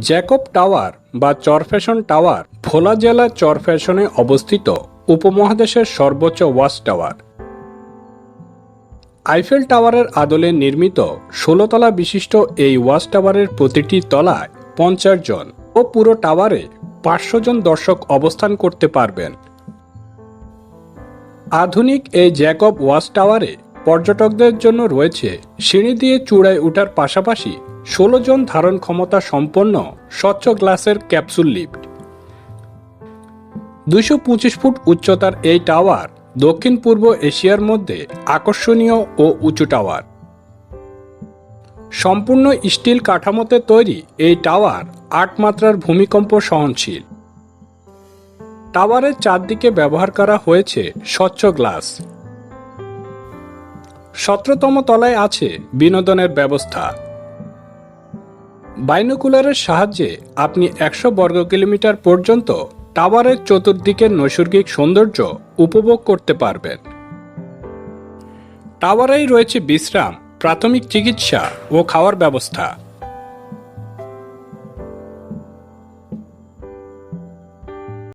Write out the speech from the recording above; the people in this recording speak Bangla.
জ্যাকব টাওয়ার বা চরফ্যাশন টাওয়ার ভোলা জেলার চরফ্যাশনে অবস্থিত উপমহাদেশের সর্বোচ্চ ওয়াচ টাওয়ার। আইফেল টাওয়ারের আদলে নির্মিত ষোলোতলা বিশিষ্ট এই ওয়াচ টাওয়ারের প্রতিটি তলায় পঞ্চাশ জন ও পুরো টাওয়ারে পাঁচশো জন দর্শক অবস্থান করতে পারবেন। আধুনিক এই জ্যাকব ওয়াচ টাওয়ারে পর্যটকদের জন্য রয়েছে সিঁড়ি দিয়ে চূড়ায় ওঠার পাশাপাশি ষোলো জন ধারণ ক্ষমতা সম্পন্ন স্বচ্ছ গ্লাসের ক্যাপসুল লিফট। দুশো পঁচিশ ফুট উচ্চতার এই টাওয়ার দক্ষিণ পূর্ব এশিয়ার মধ্যে আকর্ষণীয় ও উঁচু টাওয়ার। সম্পূর্ণ স্টিল কাঠামোতে তৈরি এই টাওয়ার আট মাত্রার ভূমিকম্প সহনশীল। টাওয়ারের চারদিকে ব্যবহার করা হয়েছে স্বচ্ছ গ্লাস। সতেরোতম তলায় আছে বিনোদনের ব্যবস্থা। বাইনোকুলারের সাহায্যে আপনি একশো বর্গ কিলোমিটার পর্যন্ত টাওয়ারের চতুর্দিকের নৈসর্গিক সৌন্দর্য উপভোগ করতে পারবেন। টাওয়ারেই রয়েছে বিশ্রাম, প্রাথমিক চিকিৎসা ও খাওয়ার ব্যবস্থা।